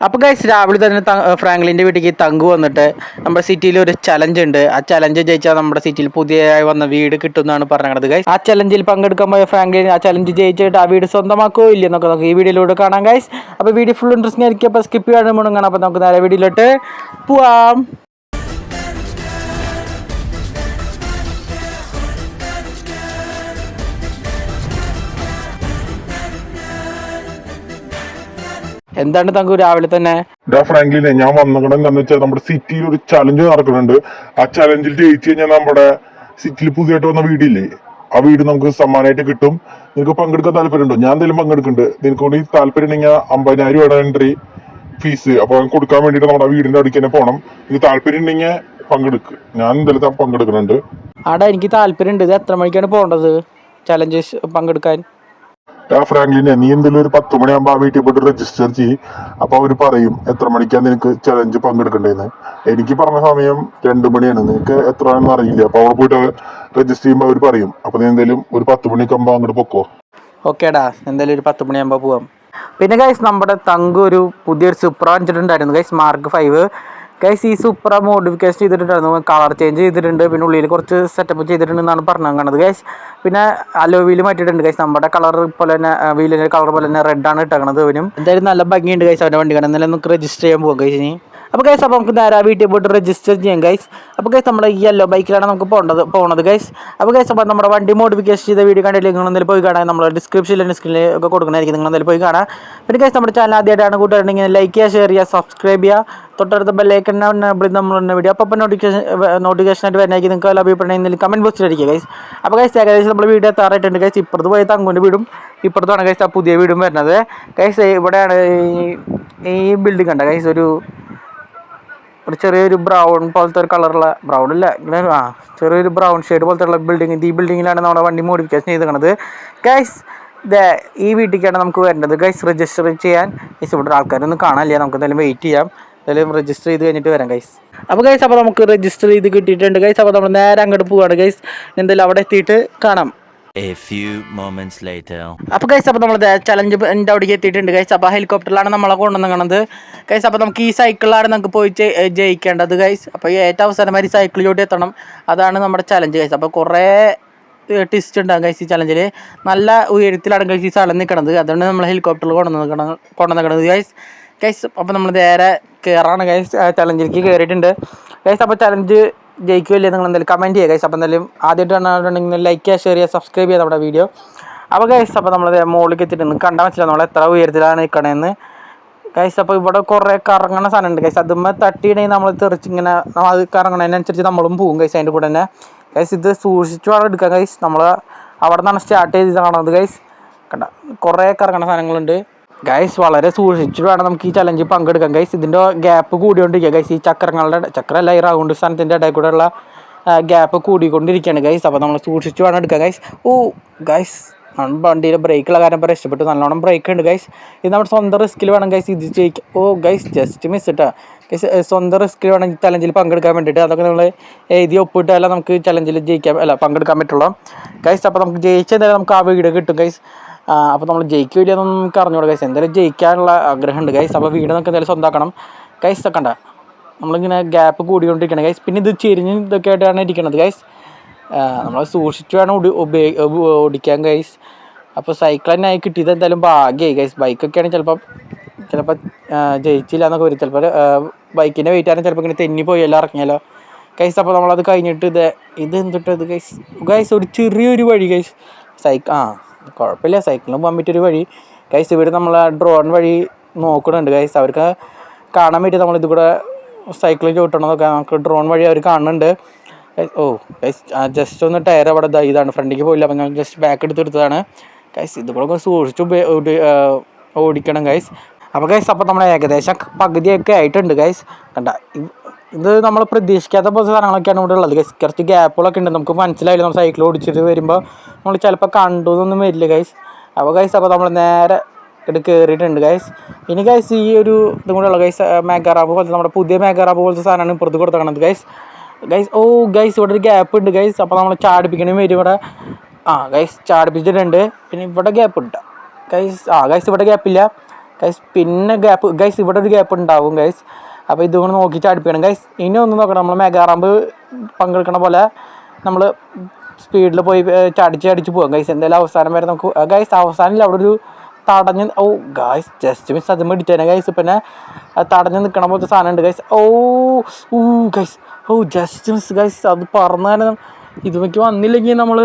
അപ്പോൾ ഗൈസ് രാവിലെ തന്നെ ഫ്രാങ്ക്ലിന്റെ വീട്ടിലേക്ക് തങ്കു വന്നിട്ട് നമ്മുടെ സിറ്റിയിൽ ഒരു ചലഞ്ച് ഉണ്ട്. ആ ചലഞ്ച് ജയിച്ചാൽ നമ്മുടെ സിറ്റിയിൽ പുതിയതായി വന്ന വീട് കിട്ടും എന്നാണ് പറഞ്ഞത് ഗൈസ് ആ ചലഞ്ചിൽ പങ്കെടുക്കാൻ പോയ ഫ്രാങ്ക്ലിൻ ആ ചലഞ്ച് ജയിച്ചിട്ട് ആ വീട് സ്വന്തമാക്കോ ഇല്ല എന്നൊക്കെ നമുക്ക് ഈ വീഡിയോയിലൂടെ കാണാം ഗൈസ് അപ്പോൾ വീഡിയോ ഫുൾ ഇൻട്രസ്റ്റിംഗ് ആയിരിക്കും. അപ്പോൾ സ്കിപ്പ് ചെയ്യാനും കാണാം അപ്പോൾ നമുക്ക് നേരെ വീഡിയോയിലോട്ട് പോവാം. എന്താണ് തങ്കു രാവിലെ തന്നെ? ഡാ ഫ്രാങ്ക്ലിനെ ഞാൻ വന്നകണം എന്താന്ന് വെച്ചാൽ നമ്മുടെ സിറ്റിയിൽ ഒരു ചലഞ്ച് നടക്കുന്നുണ്ട്. ആ ചലഞ്ചിൽ ജയിച്ചു കഴിഞ്ഞാൽ നമ്മുടെ സിറ്റിയിൽ പുതിയതായിട്ട് വന്ന വീടില്ലേ? ആ വീട് നമുക്ക് സമ്മാനമായിട്ട് കിട്ടും. നിനക്ക് പങ്കെടുക്കാൻ താല്പര്യമുണ്ടോ? ഞാൻ എന്തെങ്കിലും പങ്കെടുക്കുന്നുണ്ട്. നിനക്ക് കൂടി താല്പര്യം ഉണ്ടെങ്കിൽ അമ്പതിനായിരം രൂപയുടെ എൻട്രി ഫീസ് അപ്പൊ കൊടുക്കാൻ വേണ്ടിയിട്ട് നമ്മുടെ വീടിന്റെ അടുക്ക് തന്നെ പോകണം നിനക്ക് താല്പര്യം ഉണ്ടെങ്കിൽ പങ്കെടുക്ക്. ഞാൻ എന്തായാലും പങ്കെടുക്കുന്നുണ്ട്. ആടാ എനിക്ക് താല്പര്യമുണ്ട്. ഇത് എത്ര മണിക്കാണ് പോകേണ്ടത്? ചലഞ്ചസ് പങ്കെടുക്കാൻ? ഫ്രാങ്ക്ലിനെ നീ എന്തെങ്കിലും ഒരു പത്ത് മണിയാകുമ്പോൾ ആ വീട്ടിൽ പോയിട്ട് രജിസ്റ്റർ ചെയ്യ്. അപ്പോൾ അവർ പറയും എത്ര മണിക്കാണ് നിനക്ക് ചലഞ്ച് പങ്കെടുക്കേണ്ടതെന്ന് എനിക്ക് പറഞ്ഞ സമയം രണ്ട് മണിയാണ്. നിനക്ക് എത്ര ആണെന്ന് അറിയില്ല. അപ്പൊ അവിടെ പോയിട്ട് രജിസ്റ്റർ ചെയ്യുമ്പോൾ അവർ പറയും അപ്പോൾ നീ എന്തെങ്കിലും ഒരു പത്ത് മണിക്കാകുമ്പോൾ അങ്ങോട്ട് പൊക്കോ. ഓക്കേടാ എന്തായാലും ഒരു പത്ത് മണിയാകുമ്പോൾ പോവാം. പിന്നെ ഗൈസ് നമ്മുടെ തങ്കു ഒരു പുതിയൊരു സൂപ്പർ വാങ്ങിച്ചിട്ടുണ്ടായിരുന്നു ഗൈസ് മാർക്ക് ഫൈവ് ഗൈസ് ഈ സൂപ്പർ മോഡിഫിക്കേഷൻ ചെയ്തിട്ടുണ്ടായിരുന്നു. കളർ ചേഞ്ച് ചെയ്തിട്ടുണ്ട്. പിന്നെ ഉള്ളിൽ കുറച്ച് സെറ്റപ്പ് ചെയ്തിട്ടുണ്ടെന്നാണ് പറഞ്ഞു കാണുന്നത് ഗൈസ് പിന്നെ അലോ മാറ്റിയിട്ടുണ്ട് ഗൈസ് നമ്മുടെ കളർ പോലെ തന്നെ വീലിന്റെ കളർ പോലെ തന്നെ റെഡ് ആണ് ഇട്ടേക്കണത് അവനും എന്തായാലും നല്ല ഭംഗിയുണ്ട് ഗൈസ് അവന്റെ വണ്ടി കാണാൻ നമുക്ക് രജിസ്റ്റർ ചെയ്യാൻ പോകാം ഗൈസ് ഇനി. അപ്പോൾ ഗൈസ് അപ്പോൾ നമുക്ക് നേരെ വീട്ടിൽ പോയിട്ട് രജിസ്റ്റർ ചെയ്യാം ഗൈസ് അപ്പോൾ ഗൈസ് നമ്മുടെ ഈ യെല്ലോ ബൈക്കിലാണ് നമുക്ക് പോകേണ്ടത് പോകുന്നത് ഗൈസ് അപ്പോൾ ഗൈസ് അപ്പോൾ നമ്മുടെ വണ്ടി മോഡിഫിക്കേഷൻ ചെയ്ത വീഡിയോ കണ്ടില്ല? നിങ്ങൾ എന്തെങ്കിലും പോയി കാണാൻ നമ്മൾ ഡിസ്ക്രിപ്ഷനിൽ സ്ക്രീനിൽ ഒക്കെ കൊടുക്കണമായിരിക്കും നിങ്ങൾ എന്തെങ്കിലും പോയി കാണാം. പിന്നെ ഗൈസ് നമ്മുടെ ചാനൽ ആദ്യമായിട്ടാണ് കൂട്ടുകാരുണ്ടെങ്കിൽ ലൈക്ക് ചെയ്യുക ഷെയർ ചെയ്യുക സബ്സ്ക്രൈബ് ചെയ്യുക. തൊട്ടടുത്ത ബെല്ലൈക്കൻ നമ്മൾ വീഡിയോ അപ്പോൾ നോട്ടിഫിക്കേഷൻ നോട്ടിഫിക്കേഷൻ ആയിട്ട് വരുന്നതായിരിക്കും. നിങ്ങൾക്ക് വല്ല അഭിപ്രായം എന്തെങ്കിലും കമന്റ് ബോക്സിൽ അടിക്കുക ഗൈസ് അപ്പോൾ ഗൈസ് ഏകദേശം നമ്മൾ വീഡിയോ എത്താറായിട്ടുണ്ട് ഗൈസ് ഇപ്പുറത്ത് പോയ തങ്കുന്റെ വീടും ഇപ്പുറത്താണ് ഗൈസ് ആ പുതിയ വീടും വരുന്നത്. ഗൈസ് ഇവിടെയാണ് ഈ- ഈ ബിൽഡിംഗ് കണ്ട ഗൈസ് ഒരു ഒരു ചെറിയൊരു ബ്രൗൺ പോലത്തെ ഒരു കളറുള്ള ബ്രൗൺ അല്ല ഇങ്ങനെ ആ ചെറിയൊരു ബ്രൗൺ ഷെയ്ഡ് പോലത്തെ ഉള്ള ബിൽഡിംഗ് ഈ ബിൽഡിങ്ങിലാണ് നമ്മുടെ വണ്ടി മോഡിഫിക്കേഷൻ ചെയ്തിരിക്കുന്നത് ഗൈസ് ദേ ഈ വീട്ടിലേക്കാണ് നമുക്ക് വരേണ്ടത് ഗൈസ് രജിസ്റ്റർ ചെയ്യാൻ ഗൈസ് ഇവിടെ ആൾക്കാരൊന്നും കാണാനില്ല. നമുക്ക് എന്തായാലും വെയിറ്റ് ചെയ്യാം. എന്തായാലും രജിസ്റ്റർ ചെയ്ത് കഴിഞ്ഞിട്ട് വരാം ഗൈസ് അപ്പോൾ ഗൈസ് അപ്പോൾ നമുക്ക് രജിസ്റ്റർ ചെയ്ത് കിട്ടിയിട്ടുണ്ട്. ഗൈസ് അപ്പോൾ നമ്മൾ നേരെ അങ്ങോട്ട് പോവുകയാണ് ഗൈസ് എന്തായാലും അവിടെ എത്തിയിട്ട് കാണാം. അപ്പോൾ ഗൈസ് അപ്പോൾ നമ്മൾ ചലഞ്ച് എന്റെ അവിടേക്ക് എത്തിയിട്ടുണ്ട്. കൈസ് അപ്പൊ ഹെലികോപ്റ്ററിലാണ് നമ്മളെ കൊണ്ടുവന്നത് കൈസ് അപ്പൊ നമുക്ക് ഈ സൈക്കിളിലാണ് നമുക്ക് പോയി ജയി- ജയിക്കേണ്ടത് കൈസ് അപ്പൊ ഏറ്റവും അവസാനം സൈക്കിൾ സൈക്കിളിലോട്ട് എത്തണം. അതാണ് നമ്മുടെ ചലഞ്ച് കൈസ് അപ്പൊ കുറേ ടിസ്റ്റ് ഉണ്ടാകും കൈസ് ഈ ചലഞ്ചിൽ നല്ല ഉയരത്തിലാണ് കൈസ് ഈ സ്ഥലം നിൽക്കണത് അതുകൊണ്ട് നമ്മൾ ഹെലികോപ്റ്ററിൽ കൊണ്ടുവന്നിക്കണം കൊണ്ടുവന്നിക്കണത് കൈസ് കൈസ് അപ്പോൾ നമ്മൾ നേരെ കയറാണ് കൈസ് ചലഞ്ചിലേക്ക് കയറിയിട്ടുണ്ട് കൈസ് അപ്പോൾ ചലഞ്ച് ജയിക്കുമല്ലേ നിങ്ങൾ എന്തായാലും കമന്റ് ചെയ്യുക ഗൈസ് അപ്പോൾ എന്തായാലും ആദ്യമായിട്ട് കണ്ടിട്ടുണ്ടെങ്കിൽ ലൈക്ക് ചെയ്യുക ഷെയർ ചെയ്യുക സബ്സ്ക്രൈബ് ചെയ്യുക നമ്മുടെ വീഡിയോ അപ്പോൾ ഗൈസ് അപ്പോൾ നമ്മൾ മുകളിലേക്ക് എത്തിയിട്ടുണ്ട്. കണ്ടാൽ മനസ്സിലാവും നമ്മൾ എത്ര ഉയരത്തിലാണ് നിൽക്കണമെന്ന് ഗൈസ് അപ്പോൾ ഇവിടെ കുറേ കറങ്ങണ സാധനമുണ്ട് ഗൈസ് അതുമ്മ തട്ടിയിടയിൽ നമ്മൾ തെറിച്ചിങ്ങനെ അത് കറങ്ങണതിനനുസരിച്ച് നമ്മളും പോകും ഗൈസ് അതിന്റെ കൂടെ തന്നെ. ഗൈസ് ഇത് സൂക്ഷിച്ചു വേണം എടുക്കാം ഗൈസ് നമ്മൾ അവിടെ നിന്നാണ് സ്റ്റാർട്ട് ചെയ്ത് കാണുന്നത് ഗൈസ് കണ്ട കുറേ കറങ്ങണ സാധനങ്ങളുണ്ട്. ഗൈസ് വളരെ സൂക്ഷിച്ചിട്ട് വേണം നമുക്ക് ഈ ചലഞ്ച് പങ്കെടുക്കാം ഗൈസ് ഇതിന്റെ ഗ്യാപ്പ് കൂടിക്കൊണ്ടിരിക്കുക. ഗൈസ് ഈ ചക്രങ്ങളുടെ ചക്രമല്ല ഈ റൗണ്ട് സ്ഥാനത്തിന്റെ ഇടയിൽ കൂടെ ഉള്ള ഗ്യാപ്പ് കൂടിക്കൊണ്ടിരിക്കുകയാണ് ഗൈസ് അപ്പോൾ നമ്മൾ സൂക്ഷിച്ച് വേണം എടുക്കുക ഗൈസ് ഓ ഗൈസ് വണ്ടിയിൽ ബ്രേക്കുള്ള കാര്യം ഇപ്പോൾ ഇഷ്ടപ്പെട്ടു നല്ലോണം ബ്രേക്ക് ഉണ്ട് ഗൈസ് ഇത് നമ്മുടെ സ്വന്തം റിസ്കിൽ വേണം ഗൈസ് ഇത് ചെയ്യിക്കുക ഓ ഗൈസ് ജസ്റ്റ് മിസ് ഇട്ടാ. ഗൈസ് സ്വന്തം റിസ്കിൽ വേണം ഈ ചലഞ്ചിൽ പങ്കെടുക്കാൻ വേണ്ടിയിട്ട്. അതൊക്കെ നമ്മൾ എഴുതി ഒപ്പിട്ടാലേ നമുക്ക് ചലഞ്ചിൽ ജയിക്കാൻ അല്ല പങ്കെടുക്കാൻ പറ്റുള്ളൂ. ഗൈസ് അപ്പോൾ നമുക്ക് ജയിച്ചെന്തായാലും നമുക്ക് ആ വീഡിയോ കിട്ടും ഗൈസ് അപ്പോൾ നമ്മൾ ജയിക്കില്ല എന്നൊന്നും നമുക്ക് അറിഞ്ഞൂടാ ഗൈസ് എന്തായാലും ജയിക്കാനുള്ള ആഗ്രഹമുണ്ട് ഗൈസ് അപ്പോൾ വീട് നമുക്ക് എന്തായാലും സ്വന്തമാക്കണം ഗൈസ് ഉണ്ടോ നമ്മളിങ്ങനെ ഗ്യാപ്പ് കൂടിക്കൊണ്ടിരിക്കണം ഗൈസ് പിന്നെ ഇത് ചെരിഞ്ഞ് ഇതൊക്കെ ആയിട്ടാണ് ഇരിക്കണത് ഗൈസ് നമ്മൾ സൂക്ഷിച്ച് വേണം ഓടി ഉപയോഗ ഓടിക്കാൻ ഗൈസ് അപ്പോൾ സൈക്കിൾ തന്നെ ആയി കിട്ടിയത് എന്തായാലും ഭാഗ്യമായി ഗൈസ് ബൈക്കൊക്കെ ആണെങ്കിൽ ചിലപ്പോൾ ജയിച്ചില്ല എന്നൊക്കെ വരും. ചിലപ്പോൾ ബൈക്കിന്റെ വെയിറ്റ് ആണ് ചിലപ്പോൾ ഇങ്ങനെ തെന്നി പോയല്ലോ ഇറങ്ങിയാലോ. ഗൈസ് അപ്പോൾ നമ്മളത് കഴിഞ്ഞിട്ട് ഇത് ഇത് എന്തിട്ടത് ഗൈസ് ഗൈസ് ഒരു ചെറിയൊരു വഴി ഗൈസ് സൈക്കിൾ ആ കുഴപ്പമില്ല സൈക്കിളിന് പോകാൻ പറ്റിയൊരു വഴി. ഗൈസ് ഇവർ നമ്മൾ ഡ്രോൺ വഴി നോക്കുന്നുണ്ട് ഗൈസ് അവർക്ക് കാണാൻ വേണ്ടി നമ്മളിത് കൂടെ സൈക്കിൾ ചവിട്ടണമെന്നൊക്കെ നമുക്ക് ഡ്രോൺ വഴി അവർ കാണുന്നുണ്ട്. ഓ ഗൈസ് ജസ്റ്റ് ഒന്ന് ടയർ അവിടെ ഇതാണ് ഫ്രണ്ടിലേക്ക് പോയില്ല അപ്പം ഞാൻ ജസ്റ്റ് ബാക്ക് എടുത്ത് എടുത്തതാണ്. ഗൈസ് ഇത് കൂടെ ഒക്കെ സൂക്ഷിച്ച് ഓടിക്കണം ഗൈസ് അപ്പോൾ ഗൈസ് അപ്പോൾ നമ്മൾ ഏകദേശം പകുതിയൊക്കെ ആയിട്ടുണ്ട് ഗൈസ് കണ്ട ഇത് നമ്മൾ പ്രതീക്ഷിക്കാത്ത പോലെ സാധനങ്ങളൊക്കെയാണ് ഇവിടെ ഉള്ളത്. ഗൈസ് കുറച്ച് ഗ്യാപ്പുകളൊക്കെ ഉണ്ട്. നമുക്ക് മനസ്സിലായില്ല. നമ്മൾ സൈക്കിൾ ഓടിച്ചിട്ട് വരുമ്പോൾ നമ്മൾ ചിലപ്പോൾ കണ്ടു എന്നൊന്നും വരില്ല ഗൈസ് അപ്പോൾ ഗൈസ് അപ്പോൾ നമ്മൾ നേരെ ഇത് കയറിയിട്ടുണ്ട് ഗൈസ് ഇനി ഗൈസ് ഈ ഒരു ഇതും കൂടെ ഉള്ള ഗൈസ് മേഘാറാബ് പോലത്തെ നമ്മുടെ പുതിയ മേഘാറാബ് പോലത്തെ സാധനമാണ് ഇപ്പുറത്ത് കൊടുത്തേക്കണത് ഗൈസ് ഗൈസ് ഓ ഗൈസ് ഇവിടെ ഒരു ഗ്യാപ്പ് ഉണ്ട് ഗൈസ് അപ്പോൾ നമ്മൾ ചാടിപ്പിക്കണേ വരും ഇവിടെ ആ ഗൈസ് ചാടിപ്പിച്ചിട്ടുണ്ട്. പിന്നെ ഇവിടെ ഗ്യാപ്പ് ഉണ്ട്. ഗൈസ് ആ ഗൈസ് ഇവിടെ ഗ്യാപ്പില്ല ഗൈസ് പിന്നെ ഗ്യാപ്പ് ഗൈസ് ഇവിടെ ഒരു ഗ്യാപ്പ് ഉണ്ടാവും ഗൈസ് അപ്പോൾ ഇതുകൊണ്ട് നോക്കി ചാടിപ്പിക്കണം ഗൈസ് ഇനി ഒന്ന് നോക്കണം. നമ്മൾ മെഗാറാമ്പ് പങ്കെടുക്കണ പോലെ നമ്മൾ സ്പീഡിൽ പോയി ചടിച്ച് അടിച്ച് പോകും ഗൈസ് എന്തായാലും അവസാനം വരെ നമുക്ക് ഗൈസ് അവസാനമില്ല അവിടെ ഒരു തടഞ്ഞ് ഓ ഗൈസ് ജസ്റ്റ് മിസ് അത് മേടിച്ചേനെ ഗൈസ് പിന്നെ തടഞ്ഞ് നിൽക്കണ പോലത്തെ സാധനം ഉണ്ട് ഗൈസ് ഓ ഊ ഗൈസ് ഓ ജസ്റ്റ് മിസ് ഗൈസ് അത് പറഞ്ഞു തന്നെ ഇതുമൊക്കെ വന്നില്ലെങ്കിൽ നമ്മൾ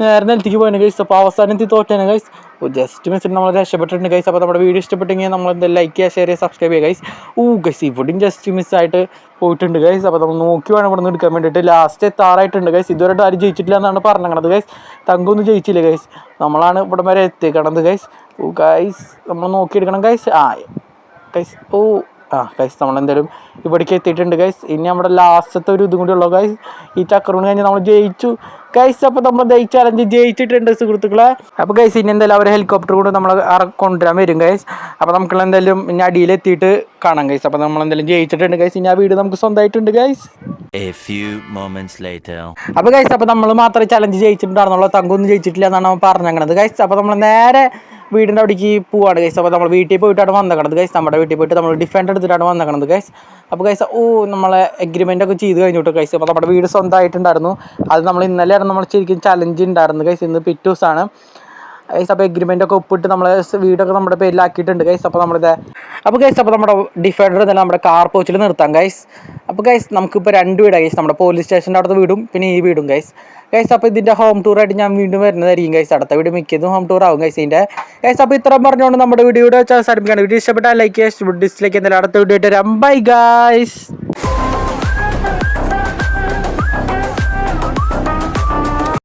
നേരെ നിലത്തേക്ക് പോയാണ് ഗൈസ് അപ്പോൾ അവസാനം എത്തി തോറ്റാണ് ഗൈസ് ഓ ജസ്റ്റ് മിസ്സിട്ട് നമ്മൾ രക്ഷപ്പെട്ടിട്ടുണ്ട് ഗൈസ് അപ്പോൾ നമ്മുടെ വീഡിയോ ഇഷ്ടപ്പെട്ടെങ്കിൽ നമ്മൾ എന്താ ലൈക്ക് ചെയ്യുക ഷെയർ ചെയ്യുക സബ്സ്ക്രൈബ് ചെയ്യുക ഗൈസ് ഊ ഗൈസ് ഇവിടെയും ജസ്റ്റ് മിസ്സായിട്ട് പോയിട്ടുണ്ട് ഗൈസ് അപ്പോൾ നമ്മൾ നോക്കി വേണം ഇവിടെ നിന്ന് എടുക്കാൻ വേണ്ടിയിട്ട്. ലാസ്റ്റ് എത്താറായിട്ടുണ്ട് ഗൈസ് ഇതുവരെ ആരും ജയിച്ചിട്ടില്ല എന്നാണ് പറഞ്ഞത് ഗൈസ് തങ്കൊന്നും ജയിച്ചില്ല ഗൈസ് നമ്മളാണ് ഇവിടം വരെ എത്തിക്കണത് ഗൈസ് ഓ ഗൈസ് നമ്മൾ നോക്കിയെടുക്കണം ഗൈസ് ആ ഗൈസ് ഓ ആ ഗൈസ് നമ്മളെന്തായാലും ഇവിടേക്ക് എത്തിയിട്ടുണ്ട് ഗൈസ് ഇനി നമ്മുടെ ലാസ്റ്റത്തെ ഒരു ഇതും കൂടി ഉള്ളൂ ഗൈസ് ഈ ചക്രൂണ് കഴിഞ്ഞ് നമ്മൾ ജയിച്ചു. ഗൈസ് അപ്പോൾ നമ്മൾ ദൈ ചലഞ്ച് ജയിച്ചിട്ടുണ്ട് സുഹൃത്തുക്കളെ. അപ്പോൾ ഗൈസ് ഇനി എന്തായാലും അവർ ഹെലികോപ്റ്റർ കൊണ്ട് നമ്മൾ കൊണ്ടുവരാൻ വരും ഗൈസ് അപ്പോൾ നമുക്ക് എന്തായാലും ഇനി അടിയിലെത്തിയിട്ട് കാണാം ഗൈസ് അപ്പോൾ നമ്മൾ എന്തായാലും ജയിച്ചിട്ടുണ്ട് ഗൈസ് ഇനി ആ വീട് നമുക്ക് സ്വന്തമായിട്ടുണ്ട് ഗൈസ് അപ്പോൾ ഗൈസ് അപ്പൊ നമ്മൾ മാത്രമേ ചലഞ്ച് ജയിച്ചിട്ടുണ്ടായിരുന്നുള്ളൂ തങ്കൊന്നും ജയിച്ചിട്ടില്ല എന്നാണ് അവൻ പറഞ്ഞത് ഗൈസ് അപ്പൊ നമ്മൾ നേരെ വീടിന്റെ അവിടേക്ക് പോവാണ്. ഗൈസ് അപ്പോൾ നമ്മൾ വീട്ടിൽ പോയിട്ടാണ് വന്നേക്കണത്. ഗൈസ് നമ്മുടെ വീട്ടിൽ പോയിട്ട് നമ്മൾ ഡിഫൻഡ് എടുത്തിട്ടാണ് വന്നേക്കണത് ഗൈസ് അപ്പോൾ ഗൈസ് ഓ നമ്മളെ എഗ്രിമെന്റ് ഒക്കെ ചെയ്ത് കഴിഞ്ഞിട്ട് ഗൈസ് അപ്പോൾ നമ്മുടെ വീട് സ്വന്തമായിട്ടുണ്ടായിരുന്നു. അത് നമ്മൾ ഇന്നലെയാണ് നമ്മൾ ശരിക്കും ചലഞ്ച് ഉണ്ടായിരുന്നത് ഗൈസ് ഇന്ന് പിറ്റേ ദിവസമാണ്. ഗൈസ് അപ്പോൾ എഗ്രിമെന്റ് ഒക്കെ ഒപ്പിട്ട് നമ്മൾ വീടൊക്കെ നമ്മുടെ പേരിലാക്കിയിട്ടുണ്ട് ഗൈസ് അപ്പോൾ നമ്മളിത് അപ്പോൾ ഗൈസ് അപ്പോൾ നമ്മുടെ ഡിഫൻഡർ തന്നെ നമ്മുടെ കാർ പോച്ചിൽ നിർത്താം ഗൈസ് അപ്പോൾ ഗൈസ് നമുക്കിപ്പോൾ രണ്ട് വീടാണ് ഗൈസ് നമ്മുടെ പോലീസ് സ്റ്റേഷന്റെ അടുത്ത വീടും പിന്നെ ഈ വീടും ഗൈസ് ഗൈസ് അപ്പോൾ ഇതിന്റെ ഹോം ടൂറായിട്ട് ഞാൻ വീണ്ടും വരുന്നതായിരിക്കും ഗൈസ് അടുത്ത വീട് മിക്കതും ഹോം ടൂർ ആവും ഗൈസ് ഇതിന്റെ ഗൈസ് അപ്പോൾ ഇത്രയും പറഞ്ഞുകൊണ്ട് നമ്മുടെ വീഡിയോ വെച്ചാൽ അവസാനിപ്പിക്കുകയാണ്. വീഡിയോ ഇഷ്ടപ്പെട്ടാൽ ലൈക്ക് ഡിസ്ലൈക്ക് എന്തായാലും അടുത്ത വീഡിയോ ആയിട്ട് ബൈ ഗൈസ്